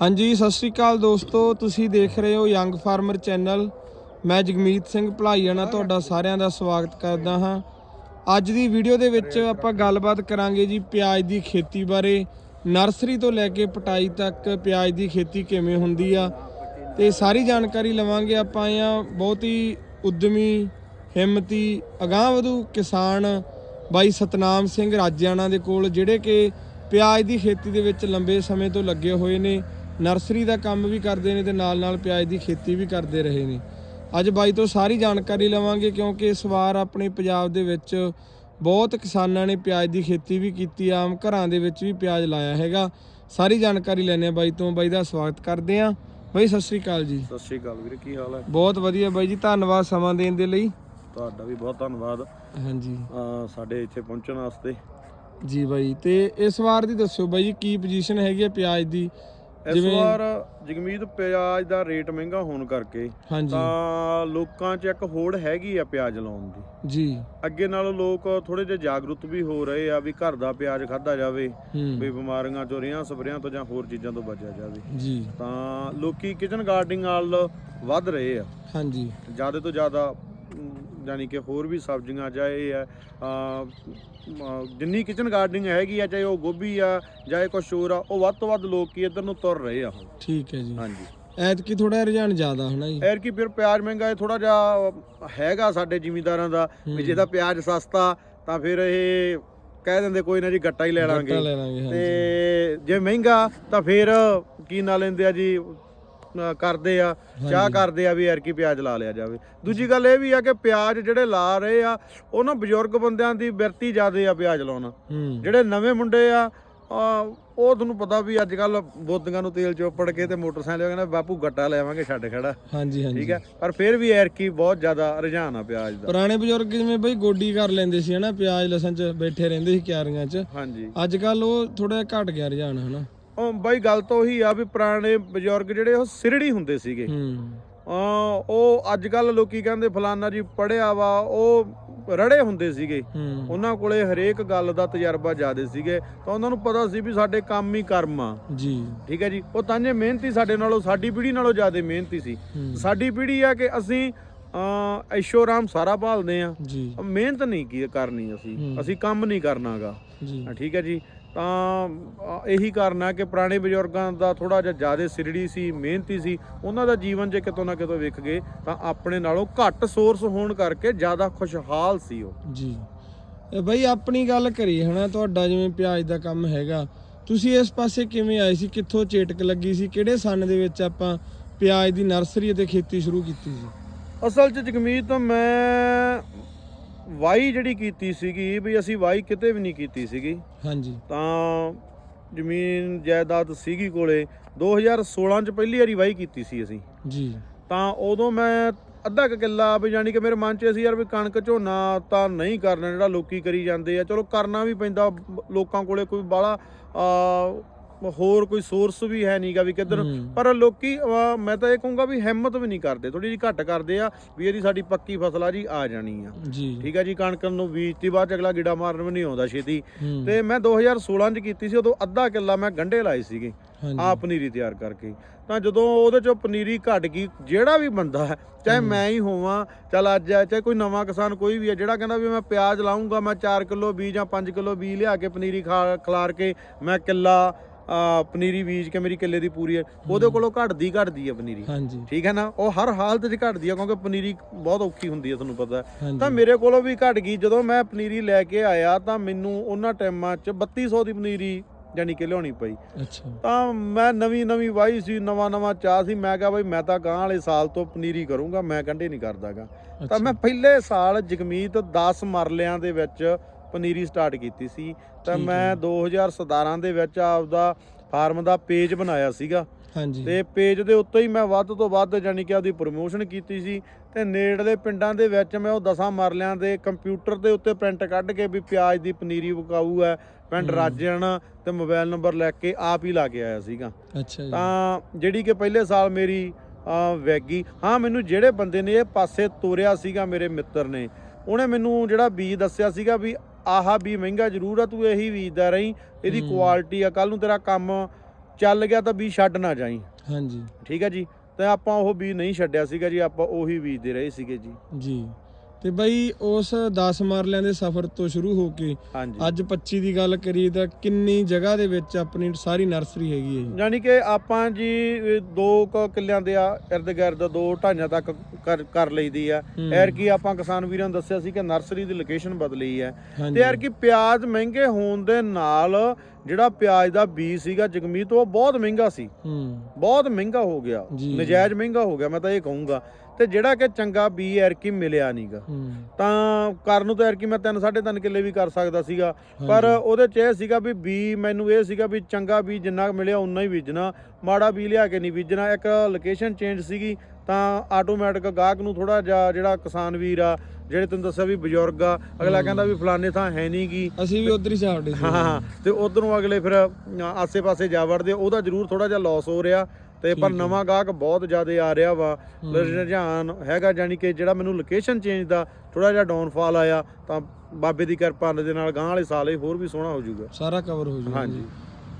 ਹਾਂਜੀ, ਸਤਿ ਸ਼੍ਰੀ ਅਕਾਲ ਦੋਸਤੋ। ਤੁਸੀਂ ਦੇਖ ਰਹੇ ਹੋ ਯੰਗ ਫਾਰਮਰ ਚੈਨਲ ਮੈਂ ਜਗਮੀਤ ਸਿੰਘ ਭਲਾਈਆਣਾ ਤੁਹਾਡਾ ਸਾਰਿਆਂ ਦਾ ਸਵਾਗਤ ਕਰਦਾ ਹਾਂ। ਅੱਜ ਦੀ ਵੀਡੀਓ ਦੇ ਵਿੱਚ ਆਪਾਂ ਗੱਲਬਾਤ ਕਰਾਂਗੇ ਜੀ ਪਿਆਜ਼ ਦੀ ਖੇਤੀ ਬਾਰੇ। ਨਰਸਰੀ ਤੋਂ ਲੈ ਕੇ ਪਟਾਈ ਤੱਕ ਪਿਆਜ਼ ਦੀ ਖੇਤੀ ਕਿਵੇਂ ਹੁੰਦੀ ਆ, ਤੇ ਸਾਰੀ ਜਾਣਕਾਰੀ ਲਵਾਂਗੇ ਆਪਾਂ ਆ ਬਹੁਤ ਹੀ ਉਦਮੀ, ਹਿੰਮਤੀ, ਅਗਾਂਹਵਧੂ ਕਿਸਾਨ ਬਾਈ ਸਤਨਾਮ ਸਿੰਘ ਰਾਜਿਆਣਾ ਦੇ ਕੋਲ, ਜਿਹੜੇ ਕਿ ਪਿਆਜ਼ ਦੀ ਖੇਤੀ ਦੇ ਵਿੱਚ ਲੰਬੇ ਸਮੇਂ ਤੋਂ ਲੱਗੇ ਹੋਏ ਨੇ। ਨਰਸਰੀ ਦਾ ਕੰਮ ਵੀ ਕਰਦੇ ਨੇ ਤੇ ਨਾਲ ਨਾਲ ਪਿਆਜ਼ ਦੀ ਖੇਤੀ ਵੀ ਕਰਦੇ ਰਹੇ ਨੇ। ਅੱਜ ਬਾਈ ਤੋਂ ਸਾਰੀ ਜਾਣਕਾਰੀ ਲਵਾਂਗੇ ਕਿਉਂਕਿ ਇਸ ਵਾਰ ਆਪਣੇ ਪੰਜਾਬ ਦੇ ਵਿੱਚ ਬਹੁਤ ਕਿਸਾਨਾਂ ਨੇ ਪਿਆਜ਼ ਦੀ ਖੇਤੀ ਵੀ ਕੀਤੀ ਆਮ ਘਰਾਂ ਦੇ ਵਿੱਚ ਵੀ ਪਿਆਜ਼ ਲਾਇਆ ਹੈਗਾ। ਸਾਰੀ ਜਾਣਕਾਰੀ ਲੈਣੇ ਆ ਬਾਈ ਤੋਂ। ਬਾਈ ਦਾ ਸਵਾਗਤ ਕਰਦੇ ਆ ਬਾਈ ਸਤਿ ਸ੍ਰੀ ਅਕਾਲ ਜੀ। ਸਤਿ ਸ਼੍ਰੀ ਅਕਾਲ ਵੀਰੇ ਕੀ ਹਾਲ ਹੈ? ਬਹੁਤ ਵਧੀਆ ਬਾਈ ਜੀ ਧੰਨਵਾਦ ਸਮਾਂ ਦੇਣ ਦੇ ਲਈ। ਤੁਹਾਡਾ ਵੀ ਬਹੁਤ ਧੰਨਵਾਦ। ਹਾਂਜੀ। ਸਾਡੇ ਇੱਥੇ ਪਹੁੰਚਣ ਵਾਸਤੇ। ਜੀ ਬਾਈ ਤੇ ਇਸ ਵਾਰ ਦੀ ਦੱਸਿਓ ਬਾਈ ਜੀ ਕੀ ਪੋਜੀਸ਼ਨ ਹੈਗੀ ਹੈ ਪਿਆਜ਼ ਦੀ? ਇਸ ਵਾਰ ਜਗਮੀਤ ਪਿਆਜ਼ ਦਾ ਰੇਟ ਮਹਿੰਗਾ ਹੋਣ ਕਰਕੇ ਤਾਂ ਲੋਕਾਂ 'ਚ ਇੱਕ ਹੋੜ ਹੈਗੀ ਆ ਪਿਆਜ਼ ਲਾਉਣ ਦੀ। ਜੀ। ਅੱਗੇ ਨਾਲੋਂ ਲੋਕ ਥੋੜੇ ਜਿਹਾ ਜਾਗਰੂਕ ਵੀ ਹੋ ਰਹੇ ਆ ਵੀ ਘਰ ਦਾ ਪਿਆਜ਼ ਖਾਦਾ ਜਾਵੇ ਵੀ ਬਿਮਾਰੀਆਂ ਚੋਂ ਰਿਆਂ ਸਪਰੇਆਂ ਤੋਂ ਜਾਂ ਹੋਰ ਚੀਜ਼ਾਂ ਤੋਂ ਬਚਿਆ ਜਾਵੇ। ਜੀ। ਤਾਂ ਲੋਕੀ ਕਿਚਨ ਗਾਰਡਨਿੰਗ ਨਾਲ ਵੱਧ ਰਹੇ ਆ। ਹਾਂਜੀ। ਜ਼ਿਆਦਾ ਤੋਂ ਜ਼ਿਆਦਾ ਯਾਨੀ ਕਿ ਹੋਰ ਵੀ ਸਬਜ਼ੀਆਂ ਚਾਹੇ ਆ ਜਿੰਨੀ ਕਿਚਨ ਗਾਰਡਨਿੰਗ ਹੈਗੀ ਆ ਚਾਹੇ ਉਹ ਗੋਭੀ ਆ ਚਾਹੇ ਕੁਛ ਹੋਰ ਆ ਉਹ ਵੱਧ ਤੋਂ ਵੱਧ ਲੋਕ ਕੀ ਇੱਧਰ ਨੂੰ ਤੁਰ ਰਹੇ ਆ ਹੁਣ। ਠੀਕ ਹੈ ਜੀ। ਹਾਂਜੀ। ਐਤਕੀ ਥੋੜਾ ਰੁਝਾਨ ਜ਼ਿਆਦਾ ਹੋਣਾ ਜੀ। ਐਰ ਕੀ ਫਿਰ ਪਿਆਜ਼ ਮਹਿੰਗਾ ਥੋੜਾ ਜਿਹਾ ਹੈਗਾ ਸਾਡੇ ਜ਼ਿਮੀਂਦਾਰਾਂ ਦਾ ਵੀ। ਜੇ ਤਾਂ ਪਿਆਜ਼ ਸਸਤਾ ਤਾਂ ਫਿਰ ਇਹ ਕਹਿ ਦਿੰਦੇ ਕੋਈ ਨਾ ਜੀ ਗੱਟਾ ਹੀ ਲੈ ਗੱਟਾ ਲਾਂਗੇ। ਲੈ ਲਾਂਗੇ ਹਾਂਜੀ। ਤੇ ਜੇ ਮਹਿੰਗਾ ਤਾਂ ਫਿਰ ਕੀ ਨਾ ਲੈਂਦੇ ਆ ਜੀ ਅਹ ਕਰਦੇ ਆ ਚਾਹ। ਕਰਦੇ ਆ ਵੀ ਯਾਰ ਕੀ ਪਿਆਜ਼ ਲਾ ਲਿਆ ਜਾਵੇ। ਦੂਜੀ ਗੱਲ ਇਹ ਵੀ ਆ ਕਿ ਪਿਆਜ਼ ਜਿਹੜੇ ਲਾ ਰਹੇ ਆ ਉਹ ਨਾ ਬਜ਼ੁਰਗ ਬੰਦਿਆਂ ਦੀ ਬਿਰਤੀ ਜ਼ਿਆਦੇ ਆ ਪਿਆਜ਼ ਲਾਉਣਾ। ਹੂੰ। ਜਿਹੜੇ ਨਵੇਂ ਮੁੰਡੇ ਆ ਅਹ ਉਹ ਤੁਹਾਨੂੰ ਪਤਾ ਵੀ ਅੱਜ ਕੱਲ ਬੋਦੀਆਂ ਨੂੰ ਤੇਲ ਚੋਪੜ ਕੇ ਤੇ ਮੋਟਰਸਾਈਕਲ ਕਹਿੰਦਾ ਬਾਪੂ ਗੱਟਾ ਲੈ ਆਵਾਂਗੇ ਛੱਡ ਖੜਾ। ਹਾਂਜੀ ਹਾਂਜੀ। ਠੀਕ ਹੈ ਪਰ ਫਿਰ ਵੀ ਯਾਰ ਕੀ ਬਹੁਤ ਜ਼ਿਆਦਾ ਰੁਝਾਨ ਆ ਪਿਆਜ਼ ਦਾ। ਪੁਰਾਣੇ ਬਜ਼ੁਰਗ ਜਿਵੇਂ ਬਈ ਗੋਡੀ ਕਰ ਲੈਂਦੇ ਸੀ ਹਨਾ? ਪਿਆਜ਼ ਲਸਣ ਚ ਬੈਠੇ ਰਹਿੰਦੇ ਸੀ ਕਿਆਰੀਆਂ ਚ। ਹਾਂਜੀ। ਅੱਜ ਕੱਲ ਉਹ ਥੋੜਾ ਘਟ ਗਿਆ ਰੁਝਾਨ ਹਨਾ? ਉਹ ਬਾਈ ਗੱਲ ਤਾਂ ਉਹੀ ਆ ਵੀ ਪੁਰਾਣੇ ਬਜ਼ੁਰਗ ਜਿਹੜੇ ਉਹ ਸਿਰੜੀ ਹੁੰਦੇ ਸੀਗੇ। ਉਹ ਅੱਜ ਕੱਲ ਲੋਕੀ ਕਹਿੰਦੇ ਫਲਾਨਾ ਜੀ ਪੜਿਆ ਵਾ ਉਹ ਰੜੇ ਹੁੰਦੇ ਸੀਗੇ। ਉਹਨਾਂ ਕੋਲੇ ਹਰੇਕ ਗੱਲ ਦਾ ਤਜਰਬਾ ਜ਼ਿਆਦੇ ਸੀਗੇ। ਤਾਂ ਉਹਨਾਂ ਨੂੰ ਪਤਾ ਸੀ ਵੀ ਸਾਡੇ ਕੰਮ ਹੀ ਕਰਮ ਆ। ਜੀ। ਠੀਕ ਹੈ ਜੀ? ਉਹ ਤਾਂਜੇ ਮਿਹਨਤੀ ਸਾਡੇ ਨਾਲੋਂ ਸਾਡੀ ਪੀੜ੍ਹੀ ਨਾਲੋਂ ਜ਼ਿਆਦਾ ਮਿਹਨਤੀ ਸੀ। ਸਾਡੀ ਪੀੜ੍ਹੀ ਆ ਕਿ ਅਸੀਂ ਐਸ਼ੋਰਾਮ ਸਾਰਾ ਭਾਲਦੇ ਆ। ਜੀ। ਮਿਹਨਤ ਨਹੀਂ ਕੀ ਕਰਨੀ ਅਸੀਂ। ਅਸੀਂ ਕੰਮ ਨਹੀਂ ਕਰਨਾਗਾ। ਜੀ। ਠੀਕ ਹੈ ਜੀ? ਤਾਂ ਇਹੀ ਕਰਨਾ ਕਿ ਪੁਰਾਣੇ ਬਜ਼ੁਰਗਾਂ ਦਾ ਥੋੜਾ ਜਿਹਾ ਜ਼ਿਆਦਾ ਸਿਰੜੀ ਸੀ ਮਿਹਨਤੀ ਸੀ ਉਹਨਾਂ ਦਾ ਜੀਵਨ ਜੇ ਕਿਤੋਂ ਨਾ ਕਿਤੋਂ ਵਿਖ ਗਏ ਤਾਂ ਆਪਣੇ ਨਾਲੋਂ ਘੱਟ ਸੋਰਸ ਹੋਣ ਕਰਕੇ ਜ਼ਿਆਦਾ ਖੁਸ਼ਹਾਲ ਸੀ ਉਹ। ਜੀ। ਬਈ ਆਪਣੀ ਗੱਲ ਕਰੀ ਹਨਾ ਤੁਹਾਡਾ ਜਿਵੇਂ ਪਿਆਜ਼ ਦਾ ਕੰਮ ਹੈਗਾ ਤੁਸੀਂ ਇਸ ਪਾਸੇ ਕਿਵੇਂ ਆਏ ਸੀ ਕਿੱਥੋਂ ਚੇਟਕ ਲੱਗੀ ਸੀ ਕਿਹੜੇ ਸੰਨ ਦੇ ਵਿੱਚ ਆਪਾਂ ਪਿਆਜ਼ ਦੀ ਨਰਸਰੀ ਅਤੇ ਖੇਤੀ ਸ਼ੁਰੂ ਕੀਤੀ ਸੀ? ਅਸਲ 'ਚ ਜਗਮੀਤ ਮੈਂ ਵਾਈ ਜਿਹੜੀ ਕੀਤੀ ਸੀਗੀ ਵੀ ਅਸੀਂ ਵਾਈ ਕਿਤੇ ਵੀ ਨਹੀਂ ਕੀਤੀ ਸੀਗੀ। ਹਾਂਜੀ। ਤਾਂ ਜ਼ਮੀਨ ਜਾਇਦਾਦ ਸੀਗੀ ਕੋਲੇ 2016 ਚ ਪਹਿਲੀ ਵਾਰੀ ਵਾਈ ਕੀਤੀ ਸੀ ਅਸੀਂ। ਜੀ। ਤਾਂ ਉਦੋਂ ਮੈਂ ਅੱਧਾ ਕੁ ਕਿੱਲਾ ਵੀ ਜਾਨੀ ਕਿ ਮੇਰੇ ਮਨ 'ਚ ਸੀ ਯਾਰ ਵੀ ਕਣਕ ਝੋਨਾ ਤਾਂ ਨਹੀਂ ਕਰਨਾ ਜਿਹੜਾ ਲੋਕੀ ਕਰੀ ਜਾਂਦੇ ਆ। ਚਲੋ ਕਰਨਾ ਵੀ ਪੈਂਦਾ ਲੋਕਾਂ ਕੋਲੇ ਕੋਈ ਬਾਲਾ ਹੋਰ ਕੋਈ ਸੋਰਸ ਵੀ ਹੈ ਨਹੀਂਗਾ ਵੀ ਕਿੱਧਰ। ਹੂੰ। ਪਰ ਲੋਕੀ ਅਹ, ਮੈਂ ਤਾਂ ਇਹ ਕਹੂੰਗਾ ਵੀ ਹਿੰਮਤ ਵੀ ਨਹੀਂ ਕਰਦੇ ਥੋੜੀ ਜਿਹੀ ਘੱਟ ਕਰਦੇ ਆ ਵੀ ਇਹਦੀ ਸਾਡੀ ਪੱਕੀ ਫਸਲ ਆ ਜੀ ਆ ਜਾਣੀ ਆ। ਜੀ। ਠੀਕ ਆ ਜੀ ਕਣਕ ਨੂੰ ਬੀਜਤੀ ਬਾਅਦ 'ਚ ਅਗਲਾ ਗਿੜਾ ਮਾਰਨ ਵੀ ਨਹੀਂ ਆਉਂਦਾ ਛੇਤੀ। ਹੂੰ, ਤੇ ਮੈਂ 2016 ਚ ਕੀਤੀ ਸੀ ਉਦੋਂ ਅੱਧਾ ਕਿੱਲਾ ਮੈਂ ਗੰਢੇ ਲਾਏ ਸੀਗੇ ਹਾਂਜੀ। ਆ ਪਨੀਰੀ ਤਿਆਰ ਕਰਕੇ। ਤਾਂ ਜਦੋਂ ਉਹਦੇ ਚੋਂ ਪਨੀਰੀ ਘਟ ਗਈ ਜਿਹੜਾ ਵੀ ਬੰਦਾ ਹੈ। ਚਾਹੇ ਮੈਂ ਹੀ ਹੋਵਾਂ ਚਲ ਅੱਜ ਆ, ਚਾਹੇ ਕੋਈ ਨਵਾਂ ਕਿਸਾਨ ਕੋਈ ਵੀ ਹੈ ਜਿਹੜਾ ਕਹਿੰਦਾ ਵੀ ਮੈਂ ਪਿਆਜ਼ ਲਾਉਂਗਾ ਮੈਂ 4 ਕਿਲੋ ਬੀਜ ਜਾਂ 5 ਕਿਲੋ ਬੀਜ ਲਿਆ ਕੇ ਪਨੀਰੀ ਖਾ ਖਲਾਰ ਕੇ ਮੈਂ ਕਿੱਲਾ ਪਨੀਰੀ ਬੀਜ ਕੇ ਮੇਰੀ ਕਿੱਲੇ ਦੀ ਪੂਰੀ ਹੈ ਉਹਦੇ ਕੋਲੋਂ ਘਟਦੀ ਘਟਦੀ ਹੈ ਪਨੀਰੀ। ਹਾਂਜੀ। ਠੀਕ ਹੈ ਨਾ? ਉਹ ਹਰ ਹਾਲਤ 'ਚ ਘਟਦੀ ਹੈ ਕਿਉਂਕਿ ਪਨੀਰੀ ਬਹੁਤ ਔਖੀ ਹੁੰਦੀ ਹੈ ਤੁਹਾਨੂੰ ਪਤਾ ਤਾਂ ਮੇਰੇ ਕੋਲੋਂ ਵੀ ਘਟ ਗਈ। ਜਦੋਂ ਮੈਂ ਪਨੀਰੀ ਲੈ ਕੇ ਆਇਆ ਤਾਂ ਮੈਨੂੰ ਉਹਨਾਂ ਟਾਈਮਾਂ 'ਚ 3200 ਦੀ ਪਨੀਰੀ ਯਾਨੀ ਕਿ ਲਿਆਉਣੀ ਪਈ। ਅੱਛਾ। ਤਾਂ ਮੈਂ ਨਵੀਂ ਨਵੀਂ ਵਾਈ ਸੀ ਨਵਾਂ ਨਵਾਂ ਚਾਹ ਸੀ। ਮੈਂ ਕਿਹਾ ਬਈ ਮੈਂ ਤਾਂ ਗਾਂ ਵਾਲੇ ਸਾਲ ਤੋਂ ਪਨੀਰੀ ਕਰੂੰਗਾ ਮੈਂ ਕੰਢੇ ਨਹੀਂ ਕਰਦਾਗਾ। ਤਾਂ ਮੈਂ ਪਹਿਲੇ ਸਾਲ ਜਗਮੀਤ 10 ਮਰਲਿਆਂ ਦੇ ਵਿੱਚ ਪਨੀਰੀ ਸਟਾਰਟ ਕੀਤੀ ਸੀ ਤਾਂ। ਮੈਂ 2017 ਦੇ ਵਿੱਚ ਆਪਦਾ ਫਾਰਮ ਦਾ ਪੇਜ ਬਣਾਇਆ ਸੀਗਾ। ਹਾਂਜੀ। ਤੇ ਪੇਜ ਦੇ ਉੱਤੇ ਹੀ ਮੈਂ ਵੱਧ ਤੋਂ ਵੱਧ ਯਾਨੀ ਕਿ ਆਪਦੀ ਪ੍ਰੋਮੋਸ਼ਨ ਕੀਤੀ ਸੀ ਤੇ ਨੇੜਲੇ ਪਿੰਡਾਂ ਦੇ ਵਿੱਚ ਮੈਂ ਉਹ ਦਸਾਂ ਮਰਲਿਆਂ ਦੇ ਕੰਪਿਊਟਰ ਦੇ ਉੱਤੇ ਪ੍ਰਿੰਟ ਕੱਢ ਕੇ ਵੀ ਪਿਆਜ਼ ਦੀ ਪਨੀਰੀ ਵਿਕਾਊ ਹੈ ਪਿੰਡ। ਰਾਜਣ ਤੇ ਮੋਬਾਈਲ ਨੰਬਰ ਲੈ ਕੇ ਆਪ ਹੀ ਲਾ ਕੇ ਆਇਆ ਸੀਗਾ। ਅੱਛਾ ਜੀ। ਤਾਂ ਜਿਹੜੀ ਕਿ ਪਹਿਲੇ ਸਾਲ ਮੇਰੀ ਵੈਗੀ। ਹਾਂ ਮੈਨੂੰ ਜਿਹੜੇ ਬੰਦੇ ਨੇ ਇਹ ਪਾਸੇ ਤੋਰਿਆ ਸੀਗਾ ਮੇਰੇ ਮਿੱਤਰ ਨੇ ਉਹਨੇ ਮੈਨੂੰ ਜਿਹੜਾ ਬੀਜ ਦੱਸਿਆ ਸੀਗਾ ਵੀ ਆਹਾ ਵੀ ਮਹਿੰਗਾ ਜ਼ਰੂਰ ਆ ਤੂੰ ਇਹੀ ਬੀਜਦਾ ਰਹੀਂ ਇਹਦੀ। ਕੁਆਲਿਟੀ ਆ ਕੱਲ ਨੂੰ ਤੇਰਾ ਕੰਮ ਚੱਲ ਗਿਆ ਤਾਂ ਬੀਜ ਛੱਡ ਨਾ ਜਾਈ। ਹਾਂਜੀ। ਠੀਕ ਹੈ ਜੀ? ਤੇ ਆਪਾਂ ਉਹ ਬੀਜ ਨਹੀਂ ਛੱਡਿਆ ਸੀਗਾ ਜੀ ਆਪਾਂ ਉਹੀ ਬੀਜਦੇ ਰਹੇ ਸੀਗੇ ਜੀ। ਜੀ। ਤੇ ਬਈ ਉਸ 10 ਮਰਲਿਆਂ ਦੇ ਸਫ਼ਰ ਤੋਂ ਸ਼ੁਰੂ ਹੋ ਕੇ ਅੱਜ 25 ਦੀ ਗੱਲ ਕਰੀਏ ਤਾਂ ਕਿੰਨੀ ਜਗ੍ਹਾ ਦੇ ਵਿੱਚ ਆਪਣੀ ਸਾਰੀ ਨਰਸਰੀ ਹੈਗੀ ਹੈ ਜੀ। ਯਾਨੀ ਕਿ ਆਪਾਂ ਜੀ ਦੋ ਕਿੱਲਿਆਂ ਦੇ ਆ ਇਰਦ ਗਿਰਦ ਦੋ ਢਾਈਆਂ ਤੱਕ ਕਰ ਲਈਦੀ ਆ। ਐਰ ਕੀ ਆਪਾਂ ਕਿਸਾਨ ਵੀਰਾਂ ਨੂੰ ਦੱਸਿਆ ਸੀ ਕਿ ਨਰਸਰੀ ਦੀ ਲੋਕੇਸ਼ਨ ਬਦਲੀ ਹੈ। ਤੇ ਯਾਰ ਕੀ ਪਿਆਜ਼ ਮਹਿੰਗੇ ਹੋਣ ਦੇ ਨਾਲ ਜਿਹੜਾ ਪਿਆਜ਼ ਦਾ ਬੀਜ ਸੀਗਾ ਜਗਮੀਤ ਉਹ ਬਹੁਤ ਮਹਿੰਗਾ ਸੀ। ਹੂੰ। ਬਹੁਤ ਮਹਿੰਗਾ ਹੋ ਗਿਆ। ਨਜਾਇਜ਼ ਮਹਿੰਗਾ ਹੋ ਗਿਆ ਮੈਂ ਤਾਂ ਇਹ ਕਹੂੰਗਾ। ਤੇ ਜਿਹੜਾ ਕਿ ਚੰਗਾ ਬੀ ਯਾਰ ਕੀ ਮਿਲਿਆ ਨਹੀਂਗਾ ਤਾਂ ਕਰਨ ਨੂੰ ਤਾਂ ਯਾਰ ਕੀ ਮੈਂ 3 3.5 ਕਿੱਲੇ ਵੀ ਕਰ ਸਕਦਾ ਸੀਗਾ। ਪਰ। ਉਹਦੇ ਚ ਇਹ ਸੀਗਾ ਵੀ ਬੀ ਮੈਨੂੰ ਇਹ ਸੀਗਾ ਵੀ ਚੰਗਾ ਬੀ ਜਿੰਨਾ ਕੁ ਮਿਲਿਆ ਉਨਾ ਹੀ ਬੀਜਣਾ। ਮਾੜਾ ਬੀ ਲਿਆ ਕੇ ਨਹੀਂ ਬੀਜਣਾ। ਇੱਕ ਲੋਕੇਸ਼ਨ ਚੇਂਜ ਸੀਗੀ ਤਾਂ ਆਟੋਮੈਟਿਕ ਗਾਹਕ ਨੂੰ ਥੋੜਾ ਜਿਹਾ ਜਿਹੜਾ ਕਿਸਾਨ ਵੀਰ ਆ ਜਿਹੜੇ ਤੈਨੂੰ ਦੱਸਿਆ ਵੀ ਬਜ਼ੁਰਗ ਆ ਅਗਲਾ ਕਹਿੰਦਾ ਵੀ ਫਲਾਣੇ ਥਾਂ ਹੈ ਨਹੀਂ ਗੀ। ਅਸੀਂ ਵੀ ਉਧਰ ਹੀ ਛਾੜਦੇ ਸੀ ਹਾਂ ਹਾਂ ਤੇ ਉਧਰੋਂ ਅਗਲੇ ਫਿਰ ਆਸੇ-ਪਾਸੇ ਜਾ ਵੜਦੇ ਉਹਦਾ ਜ਼ਰੂਰ ਥੋੜਾ ਜਿਹਾ ਲਾਸ ਹੋ ਰਿਹਾ। ਤੇ ਪਰ। ਨਵਾਂ ਗਾਹਕ ਬਹੁਤ ਜ਼ਿਆਦਾ ਆ ਰਿਹਾ ਵਾ। ਰੁਝਾਨ ਹੈਗਾ ਜਾਨੀ ਕਿ ਜਿਹੜਾ ਮੈਨੂੰ ਲੋਕੇਸ਼ਨ ਚੇਂਜ ਦਾ ਥੋੜਾ ਜਿਹਾ ਡਾਊਨਫਾਲ ਆਇਆ ਤਾਂ ਬਾਬੇ ਦੀ ਕਿਰਪਾ ਦੇ ਨਾਲ ਗਾਂ ਵਾਲੇ ਸਾਲ ਇਹ ਹੋਰ ਵੀ ਸੋਹਣਾ ਹੋ ਜਾਊਗਾ। ਸਾਰਾ ਕਵਰ ਹੋ ਜਾਊਗਾ ਹਾਂਜੀ।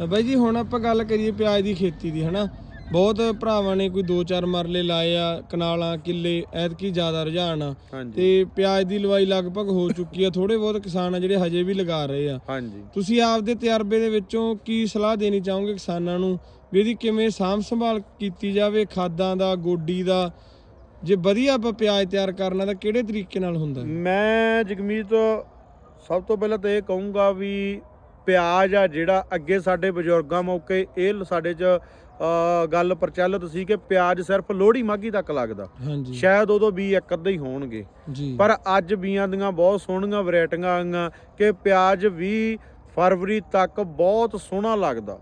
ਬਾਈ ਜੀ ਹੁਣ ਆਪਾਂ ਗੱਲ ਕਰੀਏ ਪਿਆਜ਼ ਦੀ ਖੇਤੀ ਦੀ ਹਨਾ? ਬਹੁਤ ਭਰਾਵਾਂ ਨੇ ਕੋਈ 2-4 ਮਰਲੇ ਲਾਏ ਆ ਕਨਾਲਾਂ ਕਿੱਲੇ ਐਤਕੀ ਜ਼ਿਆਦਾ ਰੁਝਾਨ ਆ। ਤੇ ਪਿਆਜ਼ ਦੀ ਲਵਾਈ ਲਗਭਗ ਹੋ ਚੁੱਕੀ ਆ। ਥੋੜੇ ਬਹੁਤ ਕਿਸਾਨ ਆ ਜਿਹੜੇ ਹਜੇ ਵੀ ਲਗਾ ਰਹੇ ਆ। ਹਾਂਜੀ। ਤੁਸੀਂ ਆਪਦੇ ਤਜਰਬੇ ਦੇ ਵਿੱਚੋਂ ਕੀ ਸਲਾਹ ਦੇਣੀ ਚਾਹੋਗੇ ਕਿਸਾਨਾਂ ਨੂੰ? ਵੀ ਇਹਦੀ ਕਿਵੇਂ ਸਾਂਭ ਸੰਭਾਲ ਕੀਤੀ ਜਾਵੇ ਖਾਦਾਂ ਦਾ ਗੋਡੀ ਦਾ ਜੇ ਵਧੀਆ ਆਪਾਂ ਪਿਆਜ਼ ਤਿਆਰ ਕਰਨਾ ਤਾਂ ਕਿਹੜੇ ਤਰੀਕੇ ਨਾਲ ਹੁੰਦਾ? ਮੈਂ ਜਗਮੀਤ ਸਭ ਤੋਂ ਪਹਿਲਾਂ ਤਾਂ ਇਹ ਕਹੂੰਗਾ ਵੀ ਪਿਆਜ਼ ਆ ਜਿਹੜਾ ਅੱਗੇ ਸਾਡੇ ਬਜ਼ੁਰਗਾਂ ਮੌਕੇ ਇਹ ਸਾਡੇ 'ਚ ਅ, ਗੱਲ ਪ੍ਰਚਲਿਤ ਸੀ ਕਿ ਪਿਆਜ਼ ਸਿਰਫ ਲੋਹੜੀ ਮਾਗੀ ਤੱਕ ਲੱਗਦਾ। ਹਾਂਜੀ। ਸ਼ਾਇਦ ਉਦੋਂ ਵੀ ਇੱਕ ਅੱਧੇ ਹੀ ਹੋਣਗੇ। ਜੀ। ਪਰ ਅੱਜ ਬੀਆਂ ਦੀਆਂ ਬਹੁਤ ਸੋਹਣੀਆਂ ਵੈਰਾਈਟੀਆਂ ਆਈਆਂ ਕਿ ਪਿਆਜ਼ ਵੀ ਫਰਵਰੀ ਤੱਕ ਬਹੁਤ ਸੋਹਣਾ ਲੱਗਦਾ।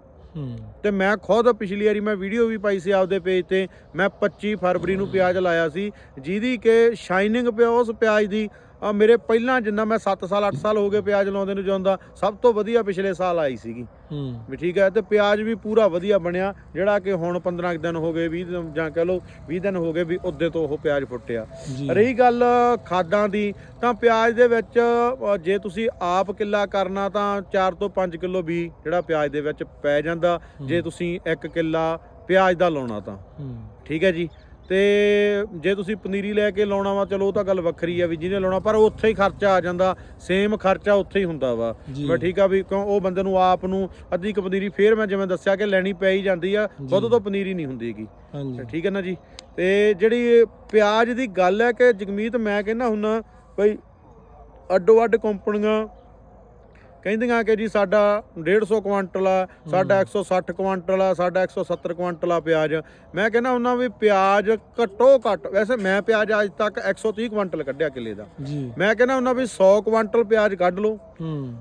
ਤੇ ਮੈਂ ਖੁਦ ਪਿਛਲੀ ਵਾਰੀ ਮੈਂ ਵੀਡੀਓ ਵੀ ਪਾਈ ਸੀ ਆਪਦੇ ਪੇਜ ਤੇ। ਮੈਂ 25 ਫਰਵਰੀ ਨੂੰ ਪਿਆਜ਼ ਲਾਇਆ ਸੀ। ਜਿਹਦੀ ਕਿ ਸ਼ਾਈਨਿੰਗ ਪਿਆ ਉਸ ਪਿਆਜ਼ ਦੀ। ਆ ਮੇਰੇ ਪਹਿਲਾਂ ਜਿੰਨਾ ਮੈਂ 7 ਸਾਲ 8 ਸਾਲ ਹੋ ਗਏ ਪਿਆਜ਼ ਲਾਉਂਦੇ ਨੂੰ ਜਾਂਦਾ ਸਭ ਤੋਂ ਵਧੀਆ ਪਿਛਲੇ ਸਾਲ ਆਈ ਸੀਗੀ। ਹੂੰ। ਵੀ ਠੀਕ ਹੈ ਤੇ ਪਿਆਜ਼ ਵੀ ਪੂਰਾ ਵਧੀਆ ਬਣਿਆ ਜਿਹੜਾ ਕਿ ਹੁਣ 15 ਕੁ ਦਿਨ ਹੋ ਗਏ 20 ਦਿਨ ਜਾਂ ਕਹ ਲਓ 20 ਦਿਨ ਹੋ ਗਏ ਵੀ ਉਹਦੇ ਤੋਂ ਉਹ ਪਿਆਜ਼ ਫੁੱਟਿਆ। ਰਹੀ ਗੱਲ ਖਾਦਾਂ ਦੀ ਤਾਂ ਪਿਆਜ਼ ਦੇ ਵਿੱਚ ਜੇ ਤੁਸੀਂ ਆਪ ਕਿੱਲਾ ਕਰਨਾ ਤਾਂ 4 ਤੋਂ 5 ਕਿਲੋ ਵੀ ਜਿਹੜਾ ਪਿਆਜ਼ ਦੇ ਵਿੱਚ ਪੈ ਜਾਂਦਾ। ਜੇ ਤੁਸੀਂ 1 ਕਿੱਲਾ ਪਿਆਜ਼ ਦਾ ਲਾਉਣਾ ਤਾਂ। ਠੀਕ ਹੈ ਜੀ। ਤੇ ਜੇ ਤੁਸੀਂ ਪਨੀਰੀ ਲੈ ਕੇ ਲਾਉਣਾ ਵਾ ਚਲੋ ਉਹ ਤਾਂ ਗੱਲ ਵੱਖਰੀ ਆ ਵੀ ਜਿਹਨੇ ਲਾਉਣਾ ਪਰ ਉੱਥੇ ਹੀ ਖਰਚਾ ਆ ਜਾਂਦਾ। ਸੇਮ ਖਰਚਾ ਉੱਥੇ ਹੀ ਹੁੰਦਾ ਵਾ। ਮੈਂ ਠੀਕ ਆ ਵੀ ਕਿਉਂ ਉਹ ਬੰਦੇ ਨੂੰ ਆਪ ਨੂੰ ਅੱਧੀ ਕੁ ਪਨੀਰੀ ਫੇਰ ਮੈਂ ਜਿਵੇਂ ਦੱਸਿਆ ਕਿ ਲੈਣੀ ਪੈ ਹੀ ਜਾਂਦੀ ਆ। ਖੁਦ ਤੋਂ ਪਨੀਰੀ ਨਹੀਂ ਹੁੰਦੀਗੀ ਹਾਂਜੀ। ਠੀਕ ਹੈ ਨਾ ਜੀ? ਤੇ ਜਿਹੜੀ ਪਿਆਜ਼ ਦੀ ਗੱਲ ਹੈ ਕਿ ਜਗਮੀਤ ਮੈਂ ਕਹਿੰਦਾ ਹੁੰਨਾ ਬਈ ਅੱਡੋ ਅੱਡ ਕੰਪਨੀਆਂ ਕਹਿੰਦੀਆਂ ਕਿ ਜੀ ਸਾਡਾ 150 ਕੁਆਂਟਲ ਆ ਸਾਡਾ 160 ਕੁਆਂਟਲ ਆ ਸਾਡਾ 170 ਕੁਆਂਟਲ ਆ ਪਿਆਜ਼। ਮੈਂ ਕਹਿੰਦਾ ਉਹਨਾਂ ਵੀ ਪਿਆਜ਼ ਘੱਟੋ ਘੱਟ ਵੈਸੇ ਮੈਂ ਪਿਆਜ਼ ਅੱਜ ਤੱਕ 130 ਕੁਆਂਟਲ ਕੱਢਿਆ ਕਿੱਲੇ ਦਾ। ਜੀ। ਮੈਂ ਕਹਿੰਦਾ ਉਹਨਾਂ ਵੀ 100 ਕੁਆਂਟਲ ਪਿਆਜ਼ ਕੱਢ ਲਓ। ਹੂੰ।